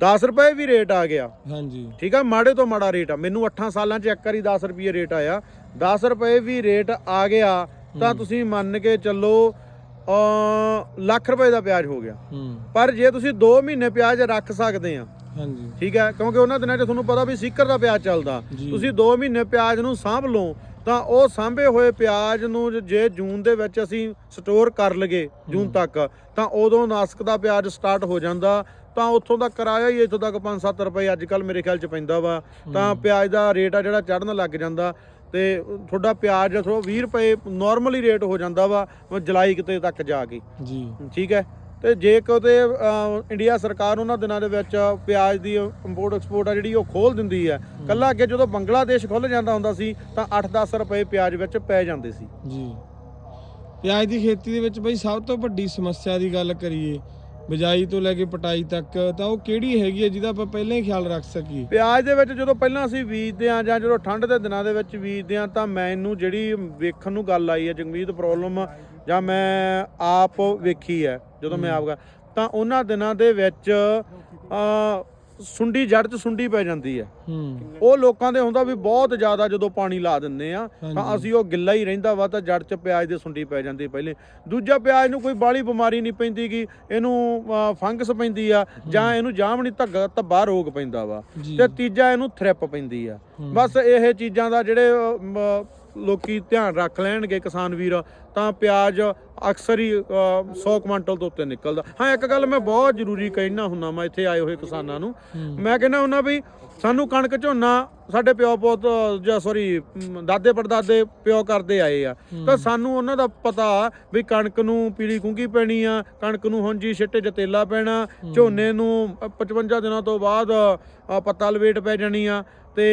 10 ਰੁਪਏ ਵੀ ਰੇਟ ਆ ਗਿਆ। ਹਾਂਜੀ। ਠੀਕ ਆ ਮਾੜੇ ਤੋਂ ਮਾੜਾ ਰੇਟ ਆ। ਮੈਨੂੰ 8 ਸਾਲਾਂ 'ਚ ਇੱਕ ਵਾਰੀ 10 ਰੁਪਏ ਰੇਟ ਆਇਆ। 10 ਰੁਪਏ ਵੀ ਰੇਟ ਆ ਗਿਆ ਤਾਂ ਤੁਸੀਂ ਮੰਨ ਕੇ ਚੱਲੋ ਲੱਖ ਰੁਪਏ ਦਾ ਪਿਆਜ਼ ਹੋ ਗਿਆ। ਹੂੰ। ਪਰ ਜੇ ਤੁਸੀਂ 2 ਮਹੀਨੇ ਪਿਆਜ਼ ਰੱਖ ਸਕਦੇ ਆ ਹਾਂਜੀ। ਠੀਕ ਹੈ ਕਿਉਂਕਿ ਉਹਨਾਂ ਦਿਨਾਂ 'ਚ ਤੁਹਾਨੂੰ ਪਤਾ ਵੀ ਸੀਕਰ ਦਾ ਪਿਆਜ਼ ਚੱਲਦਾ। ਤੁਸੀਂ 2 ਮਹੀਨੇ ਪਿਆਜ਼ ਨੂੰ ਸਾਂਭ ਲਓ ਤਾਂ ਉਹ ਸਾਂਭੇ ਹੋਏ ਪਿਆਜ਼ ਨੂੰ ਜ- ਜੇ ਜੂਨ ਦੇ ਵਿੱਚ ਅਸੀਂ ਸਟੋਰ ਕਰ ਲਗੇ ਜੂਨ ਤੱਕ ਤਾਂ ਉਦੋਂ ਨਾਸਕ ਦਾ ਪਿਆਜ਼ ਸਟਾਰਟ ਹੋ ਜਾਂਦਾ। ਤਾਂ ਉੱਥੋਂ ਦਾ ਕਿਰਾਇਆ ਹੀ ਇੱਥੋਂ ਤੱਕ 5-7 ਰੁਪਏ ਅੱਜ ਕੱਲ ਮੇਰੇ ਖਿਆਲ 'ਚ ਪੈਂਦਾ ਵਾ। ਤਾਂ ਪਿਆਜ਼ ਦਾ ਰੇਟ ਆ ਜਿਹੜਾ ਚੜਨ ਲੱਗ ਜਾਂਦਾ। ਤੇ ਤੁਹਾਡਾ ਪਿਆਜ਼ ਥੋੜਾ 20 ਰੁਪਏ ਨਾਰਮਲੀ ਰੇਟ ਹੋ ਜਾਂਦਾ ਵਾ ਜੁਲਾਈ ਕਿਤੇ ਤੱਕ ਜਾ ਕੇ। ਜੀ। ਠੀਕ ਹੈ? ਤੇ ਜੇ ਕਿਤੇ ਇੰਡੀਆ ਸਰਕਾਰ ਉਹਨਾਂ ਦਿਨਾਂ ਦੇ ਵਿੱਚ ਪਿਆਜ਼ ਦੀ ਇੰਪੋਰਟ ਐਕਸਪੋਰਟ ਆ ਜਿਹੜੀ ਉਹ ਖੋਲ ਦਿੰਦੀ ਹੈ ਕੱਲਾ ਅੱਗੇ ਜਦੋਂ ਬੰਗਲਾਦੇਸ਼ ਖੁੱਲ ਜਾਂਦਾ ਹੁੰਦਾ ਸੀ ਤਾਂ 8-10 ਰੁਪਏ ਪਿਆਜ਼ ਵਿੱਚ ਪੈ ਜਾਂਦੇ ਸੀ। ਜੀ। ਪਿਆਜ਼ ਦੀ ਖੇਤੀ ਦੇ ਵਿੱਚ ਬਈ ਸਭ ਤੋਂ ਵੱਡੀ ਸਮੱਸਿਆ ਦੀ ਗੱਲ ਕਰੀਏ ਬਿਜਾਈ ਤੋਂ ਲੈ ਕੇ ਪਟਾਈ ਤੱਕ ਤਾਂ ਉਹ ਕਿਹੜੀ ਹੈਗੀ ਹੈ ਜਿਹਦਾ ਆਪਾਂ ਪਹਿਲਾਂ ਹੀ ਖਿਆਲ ਰੱਖ ਸਕੀਏ? ਪਿਆਜ਼ ਦੇ ਵਿੱਚ ਜਦੋਂ ਪਹਿਲਾਂ ਅਸੀਂ ਬੀਜਦੇ ਆ ਜਾਂ ਜਦੋਂ ਠੰਡ ਦੇ ਦਿਨਾਂ ਦੇ ਵਿੱਚ ਬੀਜਦੇ ਆ ਤਾਂ ਮੈਨੂੰ ਜਿਹੜੀ ਵੇਖਣ ਨੂੰ ਗੱਲ ਆਈ ਹੈ ਜਗਮੀਤ ਪ੍ਰੋਬਲਮ ਜਾਂ ਮੈਂ ਆਪ ਵੇਖੀ ਹੈ ਜਦੋਂ ਮੈਂ ਆਪ ਗਾ- ਤਾਂ ਉਹਨਾਂ ਦਿਨਾਂ ਦੇ ਵਿੱਚ ਸੁੰਡੀ ਜੜ 'ਚ ਸੁੰਡੀ ਪੈ ਜਾਂਦੀ ਹੈ ਹੂੰ। ਉਹ ਲੋਕਾਂ ਦੇ ਹੁੰਦਾ ਵੀ ਬਹੁਤ ਜ਼ਿਆਦਾ ਜਦੋਂ ਪਾਣੀ ਲਾ ਦਿੰਦੇ ਆ ਤਾਂ। ਅਸੀਂ ਉਹ ਗਿੱਲਾ ਹੀ ਰਹਿੰਦਾ ਵਾ ਤਾਂ ਜੜ 'ਚ ਪਿਆਜ਼ ਦੇ ਸੁੰਡੀ ਪੈ ਜਾਂਦੀ ਪਹਿਲੇ। ਦੂਜਾ ਪਿਆਜ਼ ਨੂੰ ਕੋਈ ਬਾਲੀ ਬਿਮਾਰੀ ਨਹੀਂ ਪੈਂਦੀ ਗੀ ਇਹਨੂੰ ਫੰਗਸ ਪੈਂਦੀ ਆ ਜਾਂ ਇਹਨੂੰ ਜਾਮਣੀ ਧੱਗਾ ਧੱਬਾ ਰੋਗ ਪੈਂਦਾ ਵਾ। ਤੇ ਤੀਜਾ ਇਹਨੂੰ ਥ੍ਰਿਪ ਪੈਂਦੀ ਆ। ਬਸ ਇਹ ਚੀਜ਼ਾਂ ਦਾ ਜਿਹੜੇ ਲੋਕੀ ਧਿਆਨ ਰੱਖ ਲੈਣਗੇ ਕਿਸਾਨ ਵੀਰ ਤਾਂ ਪਿਆਜ਼ ਅਕਸਰ ਹੀ ਅ, 100 ਕੁਇੰਟਲ ਤੋਂ ਉੱਤੇ ਨਿਕਲਦਾ। ਹਾਂ ਇੱਕ ਗੱਲ ਮੈਂ ਬਹੁਤ ਜ਼ਰੂਰੀ ਕਹਿਣਾ ਹੁੰਨਾ ਮੈਂ ਇੱਥੇ ਆਏ ਹੋਏ ਕਿਸਾਨਾਂ ਨੂੰ। ਮੈਂ ਕਹਿੰਦਾ ਹੁੰਨਾ ਵੀ ਸਾਨੂੰ ਕਣਕ ਝੋਨਾ ਸਾਡੇ ਪਿਓ ਪੁੱਤ ਜਾਂ ਸੌਰੀ ਦਾਦੇ ਪੜਦਾਦੇ ਪਿਓ ਕਰਦੇ ਆਏ ਆ। ਤਾਂ ਸਾਨੂੰ ਉਹਨਾਂ ਦਾ ਪਤਾ ਵੀ ਕਣਕ ਨੂੰ ਪੀਲੀ ਕੁੰਗੀ ਪੈਣੀ ਆ ਕਣਕ ਨੂੰ ਹੁੰਜੀ ਛਿੱਟੇ ਜਤੇਲਾ ਪੈਣਾ ਝੋਨੇ ਨੂੰ 55 ਦਿਨਾਂ ਤੋਂ ਬਾਅਦ ਪੱਤਾ ਲਵੇਟ ਪੈ ਜਾਣੀ ਆ। ਤੇ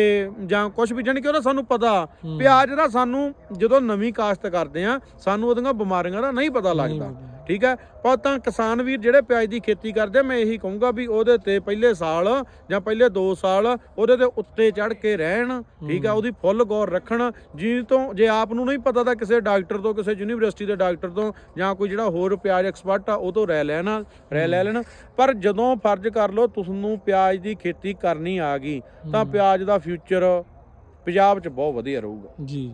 ਜਾਂ ਕੁਝ ਵੀ ਜਾਣੀ ਕਿ ਉਹਦਾ ਸਾਨੂੰ ਪਤਾ ਪਿਆਜ਼ ਦਾ ਸਾਨੂੰ ਜਦੋਂ ਨਵੀਂ ਕਾਸ਼ਤ ਕਰਦੇ ਆ ਸਾਨੂੰ ਉਹਦੀਆਂ ਬਿਮਾਰੀਆਂ ਦਾ ਨਹੀਂ ਪਤਾ ਲੱਗਦਾ। ਠੀਕ ਹੈ? ਪਰ ਤਾਂ ਕਿਸਾਨ ਵੀਰ ਜਿਹੜੇ ਪਿਆਜ਼ ਦੀ ਖੇਤੀ ਕਰਦੇ ਮੈਂ ਇਹੀ ਕਹੂੰਗਾ ਵੀ ਉਹਦੇ ਤੇ ਪਹਿਲੇ ਸਾਲ ਜਾਂ ਪਹਿਲੇ 2 ਸਾਲ ਉਹਦੇ ਤੇ ਉੱਤੇ ਚੜ ਕੇ ਰਹਿਣ ਠੀਕ ਹੈ? ਉਹਦੀ ਫੁੱਲ ਗੌਰ ਰੱਖਣ। ਜੀ ਤੋਂ ਜੇ ਆਪ ਨੂੰ ਨਹੀਂ ਪਤਾ ਤਾਂ ਕਿਸੇ ਡਾਕਟਰ ਤੋਂ ਕਿਸੇ ਯੂਨੀਵਰਸਿਟੀ ਦੇ ਡਾਕਟਰ ਤੋਂ ਜਾਂ ਕੋਈ ਜਿਹੜਾ ਹੋਰ ਪਿਆਜ਼ ਐਕਸਪਰਟ ਆ ਉਹ ਤੋਂ ਰਹਿ ਲੈਣਾ ਰਹਿ ਲੈ ਲੈਣ। ਪਰ ਜਦੋਂ ਫਰਜ਼ ਕਰ ਲਓ ਤੁਹਾਨੂੰ ਪਿਆਜ਼ ਦੀ ਖੇਤੀ ਕਰਨੀ ਆ ਗਈ ਤਾਂ ਪਿਆਜ਼ ਦਾ ਫਿਊਚਰ ਪੰਜਾਬ 'ਚ ਬਹੁਤ ਵਧੀਆ ਰਹੂਗਾ। ਜੀ।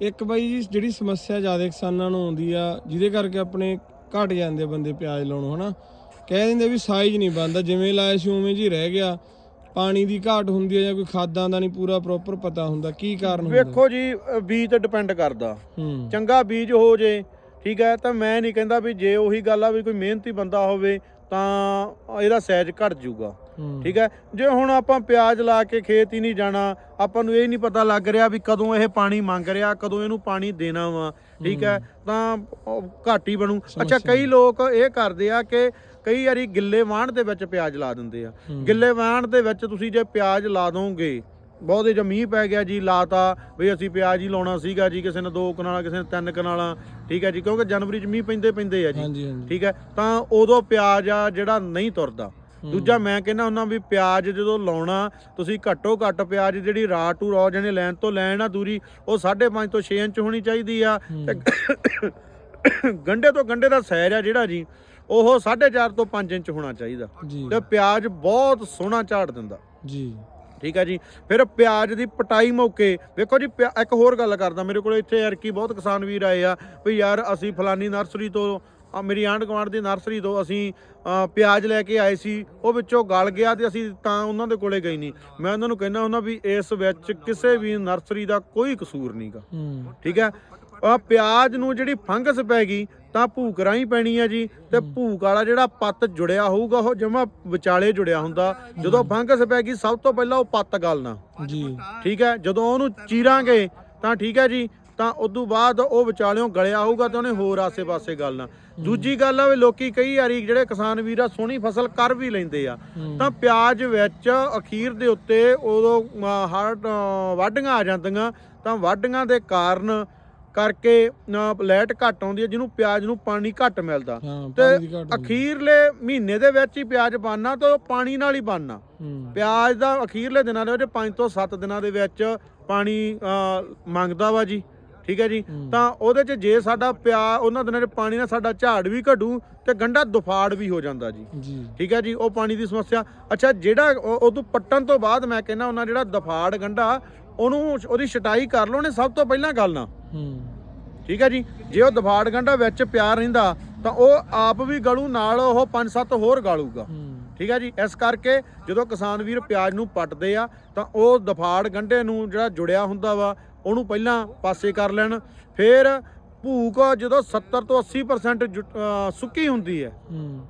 ਇੱਕ ਬਾਈ ਜੀ ਜਿਹੜੀ ਸਮੱਸਿਆ ਜ਼ਿਆਦਾ ਕਿਸਾਨਾਂ ਨੂੰ ਆਉਂਦੀ ਆ ਜਿਹਦੇ ਕਰਕੇ ਆਪਣੇ ਘਟ ਜਾਂਦੇ ਬੰਦੇ ਪਿਆਜ਼ ਲਾਉਣੋਂ ਹਨਾ? ਕਹਿ ਦਿੰਦੇ ਵੀ ਸਾਈਜ਼ ਨਹੀਂ ਬਣਦਾ ਜਿਵੇਂ ਲਾਇਆ ਸੀ ਉਵੇਂ ਜੀ ਰਹਿ ਗਿਆ। ਪਾਣੀ ਦੀ ਘਾਟ ਹੁੰਦੀ ਹੈ ਜਾਂ ਕੋਈ ਖਾਦਾਂ ਦਾ ਨਹੀਂ ਪੂਰਾ ਪ੍ਰੋਪਰ ਪਤਾ ਹੁੰਦਾ ਕੀ ਕਾਰਨ ਹੁੰਦਾ? ਵੇਖੋ ਜੀ ਅ, ਬੀਜ ਤੇ ਡਿਪੈਂਡ ਕਰਦਾ। ਚੰਗਾ ਬੀਜ ਹੋ ਜੇ ਠੀਕ ਹੈ ਤਾਂ ਮੈਂ ਨਹੀਂ ਕਹਿੰਦਾ ਵੀ ਜੇ ਉਹੀ ਗੱਲ ਆ ਵੀ ਕੋਈ ਮਿਹਨਤੀ ਬੰਦਾ ਹੋਵੇ ਤਾਂ ਇਹਦਾ ਸਾਈਜ਼ ਘਟ ਜਾਊਗਾ। ਹੂੰ। ਠੀਕ ਹੈ? ਜੇ ਹੁਣ ਆਪਾਂ ਪਿਆਜ਼ ਲਾ ਕੇ ਖੇਤ ਹੀ ਨਹੀਂ ਜਾਣਾ ਆਪਾਂ ਨੂੰ ਇਹ ਨਹੀਂ ਪਤਾ ਲੱਗ ਰਿਹਾ ਵੀ ਕਦੋਂ ਇਹ ਪਾਣੀ ਮੰਗ ਰਿਹਾ ਕਦੋਂ ਇਹਨੂੰ ਪਾਣੀ ਦੇਣਾ ਵਾ। ਠੀਕ ਹੈ? ਤਾਂ ਘੱਟ ਹੀ ਬਣੂ। ਅੱਛਾ ਕਈ ਲੋਕ ਇਹ ਕਰਦੇ ਆ ਕਿ ਕਈ ਵਾਰੀ ਗਿੱਲੇ ਵਾਹਣ ਦੇ ਵਿੱਚ ਪਿਆਜ਼ ਲਾ ਦਿੰਦੇ ਆ। ਗਿੱਲੇ ਵਾਹਣ ਦੇ ਵਿੱਚ ਤੁਸੀਂ ਜੇ ਪਿਆਜ਼ ਲਾ ਦੋਗੇ ਬਹੁਤੇ ਜੇ ਮੀਂਹ ਪੈ ਗਿਆ ਜੀ ਲਾਤਾ ਵੀ ਅਸੀਂ ਪਿਆਜ਼ ਹੀ ਲਾਉਣਾ ਸੀਗਾ ਜੀ ਕਿਸੇ ਨੇ ਦੋ ਕਨਾਲਾਂ ਕਿਸੇ ਨੇ ਤਿੰਨ ਕਨਾਲਾਂ ਠੀਕ ਹੈ ਜੀ ਕਿਉਂਕਿ ਜਨਵਰੀ ਚ ਮੀਂਹ ਪੈਂਦੇ ਪੈਂਦੇ ਆ ਜੀ ਹਾਂਜੀ ਹਾਂਜੀ। ਠੀਕ ਹੈ ਤਾਂ ਉਦੋਂ ਪਿਆਜ਼ ਆ ਜਿਹੜਾ ਨਹੀਂ ਤੁਰਦਾ। ਦੂਜਾ ਮੈਂ ਕਹਿੰਦਾ ਹੁੰਦਾ ਵੀ ਪਿਆਜ਼ ਜਦੋਂ ਲਾਉਣਾ ਤੁਸੀਂ ਘੱਟੋ ਘੱਟ ਪਿਆਜ਼ ਜਿਹੜੀ ਰਾ ਟੂ ਰੋ ਜਿਹਨੇ ਲੈਣ ਤੋਂ ਲੈਣ ਆ ਦੂਰੀ ਉਹ 5.5 ਤੋਂ 6 ਇੰਚ ਹੋਣੀ ਚਾਹੀਦੀ ਆ। ਤੇ ਗੰਡੇ ਤੋਂ ਗੰਡੇ ਦਾ ਸਾਈਜ਼ ਆ ਜਿਹੜਾ ਜੀ ਉਹ 4.5 ਤੋਂ 5 ਇੰਚ ਹੋਣਾ ਚਾਹੀਦਾ। ਜੀ। ਤੇ ਪਿਆਜ਼ ਬਹੁਤ ਸੋਹਣਾ ਝਾੜ ਦਿੰਦਾ। ਜੀ। ਠੀਕ ਹੈ ਜੀ। ਫਿਰ ਪਿਆਜ਼ ਦੀ ਪਟਾਈ ਮੌਕੇ। ਵੇਖੋ ਜੀ ਇੱਕ ਹੋਰ ਗੱਲ ਕਰਦਾ ਮੇਰੇ ਕੋਲ ਇੱਥੇ ਯਾਰ ਕੀ ਬਹੁਤ ਕਿਸਾਨ ਵੀਰ ਆਏ ਆ ਵੀ ਯਾਰ ਅਸੀਂ ਫਲਾਨੀ ਨਰਸਰੀ ਤੋਂ ਆ ਮੇਰੀ ਆਂਢ ਗੁਆਂਢ ਦੀ ਨਰਸਰੀ ਤੋਂ ਅਸੀਂ ਪਿਆਜ਼ ਲੈ ਕੇ ਆਏ ਸੀ ਉਹ ਵਿੱਚੋਂ ਗਲ ਗਿਆ ਤੇ ਅਸੀਂ ਤਾਂ ਉਹਨਾਂ ਦੇ ਕੋਲੇ ਗਈ ਨਹੀਂ। ਮੈਂ ਉਹਨਾਂ ਨੂੰ ਕਹਿੰਦਾ ਹੁੰਦਾ ਵੀ ਇਸ ਵਿੱਚ ਕਿਸੇ ਵੀ ਨਰਸਰੀ ਦਾ ਕੋਈ ਕਸੂਰ ਨਹੀਂਗਾ ਠੀਕ ਹੈ ਆ ਪਿਆਜ਼ ਨੂੰ ਜਿਹੜੀ ਫੰਗਸ ਪੈ ਗਈ ਤਾਂ ਭੂਕ ਰਾਹੀਂ ਪੈਣੀ ਆ ਜੀ ਤੇ ਭੂਕ ਵਾਲਾ ਜਿਹੜਾ ਪੱਤ ਜੁੜਿਆ ਹੋਊਗਾ ਉਹ ਜਮਾ ਵਿਚਾਲੇ ਜੁੜਿਆ ਹੁੰਦਾ। ਜਦੋਂ ਫੰਗਸ ਪੈ ਗਈ ਸਭ ਤੋਂ ਪਹਿਲਾਂ ਉਹ ਪੱਤ ਗਲਣਾ ਜੀ। ਠੀਕ ਹੈ? ਜਦੋਂ ਉਹਨੂੰ ਚੀਰਾਂਗੇ ਤਾਂ ਠੀਕ ਹੈ ਜੀ। ਤਾਂ ਉਦੋਂ ਬਾਅਦ ਉਹ ਵਿਚਾਲਿਓਂ ਗਲਿਆ ਹੋਊਗਾ ਤਾਂ ਉਹਨੇ ਹੋਰ ਆਸੇ-ਪਾਸੇ ਗਲਣਾ ਦੂਜੀ ਗੱਲ ਆ ਵੀ ਲੋਕੀ ਕਈ ਵਾਰੀ ਜਿਹੜੇ ਕਿਸਾਨ ਵੀਰ ਆ ਸੋਹਣੀ ਫਸਲ ਕਰ ਵੀ ਲੈਂਦੇ ਆ। ਤਾਂ ਪਿਆਜ਼ ਵਿੱਚ ਅਖੀਰ ਦੇ ਉੱਤੇ ਉਦੋਂ ਅ, ਵਾਢੀਆਂ ਆ ਜਾਂਦੀਆਂ। ਤਾਂ ਵਾਢੀਆਂ ਦੇ ਕਾਰਨ ਕਰਕੇ ਅ, ਲਾਈਟ ਘੱਟ ਆਉਂਦੀ ਹੈ ਜਿਹਨੂੰ ਪਿਆਜ਼ ਨੂੰ ਪਾਣੀ ਘੱਟ ਮਿਲਦਾ। ਤੇ। ਅਖੀਰਲੇ ਮਹੀਨੇ ਦੇ ਵਿੱਚ ਹੀ ਪਿਆਜ਼ ਬਣਨਾ ਤਾਂ ਪਾਣੀ ਨਾਲ ਹੀ ਬਣਨਾ। ਹੂੰ। ਪਿਆਜ਼ ਦਾ ਅਖੀਰਲੇ ਦਿਨਾਂ ਦੇ ਵਿੱਚ 5 ਤੋਂ 7 ਦਿਨਾਂ ਦੇ ਵਿੱਚ ਪਾਣੀ ਮੰਗਦਾ ਵਾ ਜੀ। ਠੀਕ ਹੈ ਜੀ। ਤਾਂ ਉਹਦੇ 'ਚ ਜੇ ਸਾਡਾ ਪਿਆ ਉਹਨਾਂ ਦਿਨਾਂ 'ਚ ਪਾਣੀ ਨਾਲ ਸਾਡਾ ਝਾੜ ਵੀ ਘਟੂ ਤੇ ਗੰਡਾ ਦੁਫਾੜ ਵੀ ਹੋ ਜਾਂਦਾ ਜੀ। ਠੀਕ ਹੈ ਜੀ? ਉਹ ਪਾਣੀ ਦੀ ਸਮੱਸਿਆ। ਅੱਛਾ ਜਿਹੜਾ ਤੋਂ ਪੱਟਣ ਤੋਂ ਬਾਅਦ ਮੈਂ ਕਹਿੰਦਾ ਉਹਨਾਂ ਜਿਹੜਾ ਦਫਾੜ ਗੰਡਾ ਉਹਨੂੰ ਉਹਦੀ ਛਟਾਈ ਕਰ ਲਓ ਨੇ ਸਭ ਤੋਂ ਪਹਿਲਾਂ ਗੱਲ ਨਾ। ਹੂੰ। ਠੀਕ ਹੈ ਜੀ? ਜੇ ਉਹ ਦਫਾੜ ਗੰਡਾ ਵਿੱਚ ਪਿਆ ਰਹਿੰਦਾ ਤਾਂ ਉਹ ਆਪ ਵੀ ਗਲੂ ਨਾਲ ਉਹ 5-7 ਹੋਰ ਗਾਲੂਗਾ। ਠੀਕ ਹੈ ਜੀ? ਇਸ ਕਰਕੇ ਜਦੋਂ ਕਿਸਾਨ ਵੀਰ ਪਿਆਜ਼ ਨੂੰ ਪੱਟਦੇ ਆ ਤਾਂ ਉਹ ਦਫਾੜ ਗੰਢੇ ਨੂੰ ਜਿਹੜਾ ਜੁੜਿਆ ਹੁੰਦਾ ਵਾ ਉਹਨੂੰ ਪਹਿਲਾਂ ਪਾਸੇ ਕਰ ਲੈਣ। ਫਿਰ ਭੂਕ ਜਦੋਂ 70 ਤੋਂ 80% ਜੁ- ਅਹ ਸੁੱਕੀ ਹੁੰਦੀ ਹੈ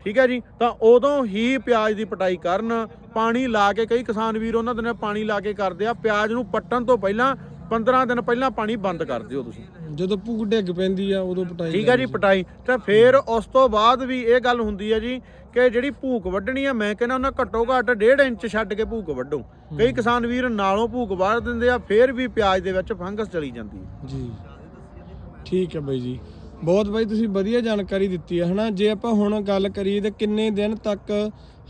ਠੀਕ ਹੈ ਜੀ? ਤਾਂ ਉਦੋਂ ਹੀ ਪਿਆਜ਼ ਦੀ ਪਟਾਈ ਕਰਨ ਪਾਣੀ ਲਾ ਕੇ ਕਈ ਕਿਸਾਨ ਵੀਰ ਉਹਨਾਂ ਦੇ ਨਾਲ ਪਾਣੀ ਲਾ ਕੇ ਕਰਦੇ ਆ ਪਿਆਜ਼ ਨੂੰ ਪੱਟਣ ਤੋਂ ਪਹਿਲਾਂ 15 ਦਿਨ ਪਹਿਲਾਂ ਪਾਣੀ ਬੰਦ ਕਰ ਦਿਓ ਤੁਸੀਂ। ਜਦੋਂ ਭੁੱਗ ਡਿੱਗ ਪੈਂਦੀ ਆ ਉਦੋਂ ਪਟਾਈ ਠੀਕ ਹੈ ਜੀ ਪਟਾਈ। ਤੇ ਫਿਰ ਉਸ ਤੋਂ ਬਾਅਦ ਵੀ ਇਹ ਗੱਲ ਹੁੰਦੀ ਹੈ ਜੀ ਕਿ ਜਿਹੜੀ ਭੂਕ ਵੱਢਣੀ ਆ ਮੈਂ ਕਹਿੰਦਾ ਉਹਨਾਂ ਘੱਟੋ ਘੱਟ 1.5 ਇੰਚ ਛੱਡ ਕੇ ਭੂਕ ਵੱਢੋ। ਕਈ ਕਿਸਾਨ ਵੀਰ ਨਾਲੋਂ ਭੂਕ ਵੱਢ ਦਿੰਦੇ ਆ ਫਿਰ ਵੀ ਪਿਆਜ਼ ਦੇ ਵਿੱਚ ਫੰਗਸ ਚਲੀ ਜਾਂਦੀ ਹੈ। ਜੀ। ਠੀਕ ਹੈ ਬਾਈ ਜੀ। ਬਹੁਤ ਬਾਈ ਤੁਸੀਂ ਵਧੀਆ ਜਾਣਕਾਰੀ ਦਿੱਤੀ ਹੈ ਹਨਾ? ਜੇ ਆਪਾਂ ਹੁਣ ਗੱਲ ਕਰੀਏ ਤਾਂ ਕਿੰਨੇ ਦਿਨ ਤੱਕ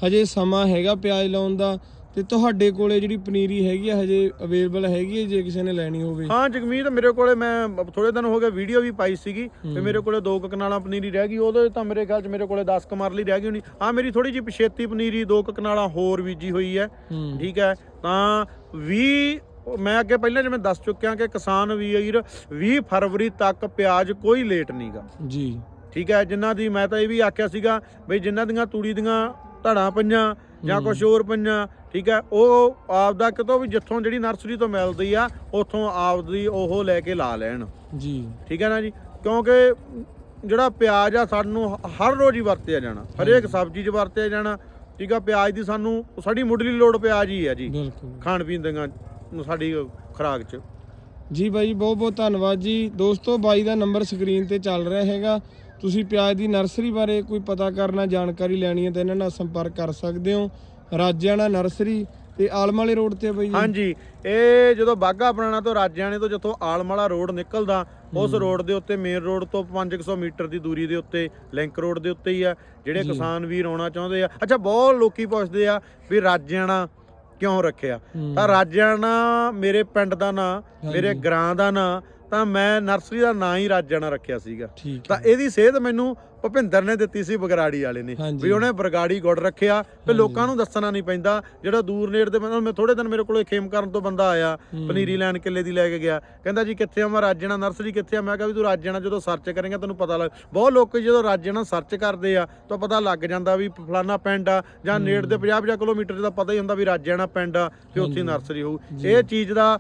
ਹਜੇ ਸਮਾਂ ਹੈਗਾ ਪਿਆਜ਼ ਲਾਉਣ ਦਾ? ਤੇ ਤੁਹਾਡੇ ਕੋਲੇ ਜਿਹੜੀ ਪਨੀਰੀ ਹੈਗੀ ਆ ਹਜੇ ਅਵੇਲੇਬਲ ਹੈਗੀ ਹੈ ਜੇ ਕਿਸੇ ਨੇ ਲੈਣੀ ਹੋਵੇ? ਹਾਂ ਜਗਮੀਤ ਮੇਰੇ ਕੋਲੇ ਮੈਂ ਥੋੜੇ ਦਿਨ ਹੋ ਗਏ ਵੀਡੀਓ ਵੀ ਪਾਈ ਸੀਗੀ ਤੇ ਮੇਰੇ ਕੋਲੇ ਦੋ ਕੁ ਕਨਾਲਾਂ ਪਨੀਰੀ ਰਹਿ ਗਈ ਉਹਦੇ ਤਾਂ ਮੇਰੇ ਖਿਆਲ ਚ ਮੇਰੇ ਕੋਲੇ 10 ਕਮਰ ਲਈ ਰਹਿ ਗਈ ਹੋਣੀ। ਆ ਮੇਰੀ ਥੋੜੀ ਜਿਹੀ ਪਛੇਤੀ ਪਨੀਰੀ ਦੋ ਕੁ ਕਨਾਲਾਂ ਹੋਰ ਬੀਜੀ ਹੋਈ ਹੈ ਹੂੰ। ਠੀਕ ਹੈ। ਤਾਂ 20 ਮੈਂ ਅੱਗੇ ਪਹਿਲਾਂ ਜਿਵੇਂ ਦੱਸ ਚੁੱਕਿਆ ਕਿ ਕਿਸਾਨ ਵੀਰ 20 ਫਰਵਰੀ ਤੱਕ ਪਿਆਜ਼ ਕੋਈ ਲੇਟ ਨਹੀਂਗਾ ਜੀ। ਠੀਕ ਹੈ ਜਿਨ੍ਹਾਂ ਦੀ ਮੈਂ ਤਾਂ ਇਹ ਵੀ ਆਖਿਆ ਸੀਗਾ ਬਈ ਜਿਨ੍ਹਾਂ ਦੀਆਂ ਤੂੜੀ ਦੀਆਂ ਧੜਾਂ ਪਈਆਂ ਜਾਂ ਕੁਝ ਹੋਰ ਪਈਆਂ ਠੀਕ ਹੈ ਉਹ ਆਪਦਾ ਕਿਤੋਂ ਵੀ ਜਿੱਥੋਂ ਜਿਹੜੀ ਨਰਸਰੀ ਤੋਂ ਮਿਲਦੀ ਆ ਉੱਥੋਂ ਆਪਦੀ ਉਹ ਲੈ ਕੇ ਲਾ ਲੈਣ। ਜੀ। ਠੀਕ ਹੈ ਨਾ ਜੀ? ਕਿਉਂਕਿ ਜਿਹੜਾ ਪਿਆਜ਼ ਆ ਸਾਨੂੰ ਹਰ ਰੋਜ਼ ਹੀ ਵਰਤਿਆ ਜਾਣਾ ਹਰੇਕ ਸਬਜ਼ੀ 'ਚ ਵਰਤਿਆ ਜਾਣਾ ਠੀਕ ਆ ਪਿਆਜ਼ ਦੀ ਸਾਨੂੰ ਸਾਡੀ ਮੁੱਢਲੀ ਲੋੜ ਪਿਆਜ਼ ਹੀ ਆ ਜੀ। ਖਾਣ ਪੀਣ ਦੀਆਂ ਸਾਡੀ ਖੁਰਾਕ 'ਚ। ਜੀ ਬਾਈ ਬਹੁਤ ਬਹੁਤ ਧੰਨਵਾਦ ਜੀ। ਦੋਸਤੋ ਬਾਈ ਦਾ ਨੰਬਰ ਸਕਰੀਨ ਤੇ ਚੱਲ ਰਿਹਾ ਹੈਗਾ। ਤੁਸੀਂ ਪਿਆਜ਼ ਦੀ ਨਰਸਰੀ ਬਾਰੇ ਕੋਈ ਪਤਾ ਕਰਨਾ ਜਾਣਕਾਰੀ ਲੈਣੀ ਹੈ ਤਾਂ ਇਹਨਾਂ ਨਾਲ ਸੰਪਰਕ ਕਰ ਸਕਦੇ ਹੋ। ਰਾਜਿਆਣਾ ਨਰਸਰੀ ਤੇ ਆਲਮ ਵਾਲੇ ਰੋਡ ਤੇ ਬਾਈ ਜੀ। ਹਾਂਜੀ ਇਹ ਜਦੋਂ ਬਾਗਾ ਬਣਾਣਾ ਤੋਂ ਰਾਜਿਆਣੇ ਤੋਂ ਜਿੱਥੋਂ ਆਲਮ ਵਾਲਾ ਰੋਡ ਨਿਕਲਦਾ ਉਸ ਰੋਡ ਦੇ ਉੱਤੇ ਮੇਨ ਰੋਡ ਤੋਂ 500 ਮੀਟਰ ਦੀ ਦੂਰੀ ਦੇ ਉੱਤੇ ਲਿੰਕ ਰੋਡ ਦੇ ਉੱਤੇ ਹੀ ਆ। ਜਿਹੜੇ। ਕਿਸਾਨ ਵੀਰ ਆਉਣਾ ਚਾਹੁੰਦੇ ਆ। ਅੱਛਾ ਬਹੁਤ ਲੋਕੀ ਪੁੱਛਦੇ ਆ ਵੀ ਰਾਜਿਆਣਾ ਕਿਉਂ ਰੱਖਿਆ। ਤਾਂ ਰਾਜਿਆਣਾ ਮੇਰੇ ਪਿੰਡ ਦਾ ਨਾਂ ਮੇਰੇ। ਗ੍ਰਾਂ ਦਾ ਨਾਂ ਤਾਂ ਮੈਂ ਨਰਸਰੀ ਦਾ ਨਾਂ ਹੀ ਰਾਜਿਆਣਾ ਰੱਖਿਆ ਸੀਗਾ। ਠੀਕ ਤਾਂ ਇਹਦੀ ਸੇਧ ਮੈਨੂੰ ਭੁਪਿੰਦਰ ਨੇ ਦਿੱਤੀ ਸੀ ਬਗਰਾੜੀ ਵਾਲੇ ਨੇ। ਵੀ ਉਹਨੇ ਬਰਗਾੜੀ ਗੁੜ ਰੱਖਿਆ ਤੇ। ਲੋਕਾਂ ਨੂੰ ਦੱਸਣਾ ਨਹੀਂ ਪੈਂਦਾ ਜਿਹੜਾ ਦੂਰ ਨੇੜ ਦੇ ਬੰਦਾ ਮੈਂ ਥੋੜੇ ਦਿਨ ਮੇਰੇ ਕੋਲੇ ਖੇਮ ਕਰਨ ਤੋਂ ਬੰਦਾ ਆਇਆ। ਪਨੀਰੀ ਲੈਣ ਕਿੱਲੇ ਦੀ ਲੈ ਕੇ ਗਿਆ। ਕਹਿੰਦਾ ਜੀ ਕਿੱਥੇ ਆ? ਮੈਂ ਰਾਜਣਾ ਨਰਸਰੀ ਕਿੱਥੇ ਆ? ਮੈਂ ਕਿਹਾ ਵੀ ਤੂੰ ਰਾਜਣਾ ਜਦੋਂ ਸਰਚ ਕਰੇਂਗਾ ਤੈਨੂੰ ਪਤਾ ਲੱਗ ਬਹੁਤ ਲੋਕ ਜਦੋਂ ਰਾਜਣਾ ਸਰਚ ਕਰਦੇ ਆ ਤਾਂ ਪਤਾ ਲੱਗ ਜਾਂਦਾ ਵੀ ਫਲਾਨਾ ਪਿੰਡ ਆ ਜਾਂ ਨੇੜ ਦੇ 50-50 ਕਿਲੋਮੀਟਰ ਦਾ ਪਤਾ ਹੀ ਹੁੰਦਾ ਵੀ ਰਾਜਣਾ ਪਿੰਡ ਆ ਤੇ ਉੱਥੇ ਨਰਸਰੀ ਹੋਊ। ਇਹ ਚੀਜ਼ ਦਾ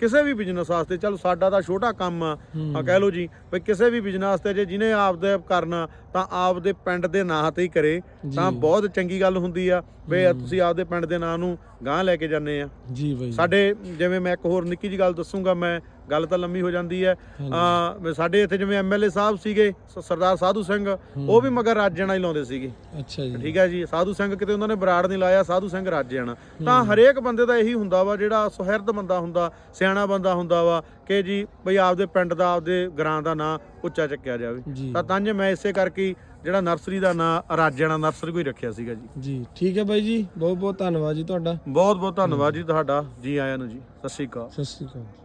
ਕਿਸੇ ਵੀ ਬਿਜ਼ਨਸ ਵਾਸਤੇ ਚਲ ਸਾਡਾ ਤਾਂ ਛੋਟਾ ਕੰਮ ਆ। ਕਹਿ ਲਓ ਜੀ ਵੀ ਕਿਸੇ ਵੀ ਬਿਜ਼ਨਸ ਤੇ ਜੇ ਜਿਹਨੇ ਆਪਦੇ ਕਰਨਾ ਤਾਂ ਆਪਦੇ ਪਿੰਡ ਦੇ ਨਾਂ ਤੇ ਹੀ ਕਰੇ ਤਾਂ। ਬਹੁਤ ਚੰਗੀ ਗੱਲ ਹੁੰਦੀ ਆ। ਵੀ ਤੁਸੀਂ ਆਪਦੇ ਪਿੰਡ ਦੇ ਨਾਂ ਨੂੰ ਗਾਂਹ ਲੈ ਕੇ ਜਾਂਦੇ ਆ। ਜੀ ਬਾਈ। ਸਾਡੇ ਜਿਵੇਂ ਮੈਂ ਇੱਕ ਹੋਰ ਨਿੱਕੀ ਜੀ ਗੱਲ ਦੱਸੂਗਾ ਮੈਂ ਗੱਲ ਤਾਂ ਲੰਮੀ ਹੋ ਜਾਂਦੀ ਹੈ। ਆ ਸਾਡੇ ਇੱਥੇ ਜਿਵੇਂ ਐਮਐਲਏ ਸਾਹਿਬ ਸੀਗੇ ਸਰਦਾਰ ਸਾਧੂ ਸਿੰਘ ਉਹ ਵੀ ਮਗਰ ਰਾਜਣਾ ਹੀ ਲਾਉਂਦੇ ਸੀਗੇ। ਅੱਛਾ ਜੀ। ਠੀਕ ਹੈ ਜੀ ਸਾਧੂ ਸਿੰਘ ਕਿਤੇ ਉਹਨਾਂ ਨੇ ਬਰਾੜ ਨਹੀਂ ਲਾਇਆ ਸਾਧੂ ਸਿੰਘ ਰਾਜਿਆਣਾ ਤਾਂ ਹਰੇਕ ਬੰਦੇ ਦਾ ਇਹੀ ਹੁੰਦਾ ਵਾ ਜਿਹੜਾ ਸੁਹਿਰਦ ਬੰਦਾ ਹੁੰਦਾ ਸਿਆਣਾ ਬੰਦਾ ਹੁੰਦਾ ਵਾ ਕਿ ਜੀ ਬਈ ਆਪਦੇ ਪਿੰਡ ਦਾ ਆਪਦੇ ਗ੍ਰਾਂ ਦਾ ਨਾਂ ਉੱਚਾ ਚੱਕਿਆ ਜਾਵੇ। ਤਾਂ ਤਾਂ ਜੇ ਮੈਂ ਇਸੇ ਕਰਕੇ ਜਿਹੜਾ ਨਰਸਰੀ ਦਾ ਨਾਂ ਰਾਜਿਆਣਾ ਨਰਸਰੀ ਕੋਈ ਰੱਖਿਆ ਸੀਗਾ ਜੀ। ਜੀ ਠੀਕ ਹੈ ਬਾਈ ਜੀ। ਬਹੁਤ ਬਹੁਤ ਧੰਨਵਾਦ ਜੀ ਤੁਹਾਡਾ। ਬਹੁਤ ਬਹੁਤ ਧੰਨਵਾਦ ਜੀ ਤੁਹਾਡਾ। ਜੀ ਆਇਆਂ ਨੂੰ ਜੀ। ਸਤਿ ਸ਼੍ਰੀ ਅਕਾਲ। ਸਤਿ ਸ਼੍ਰੀ ਅਕਾਲ।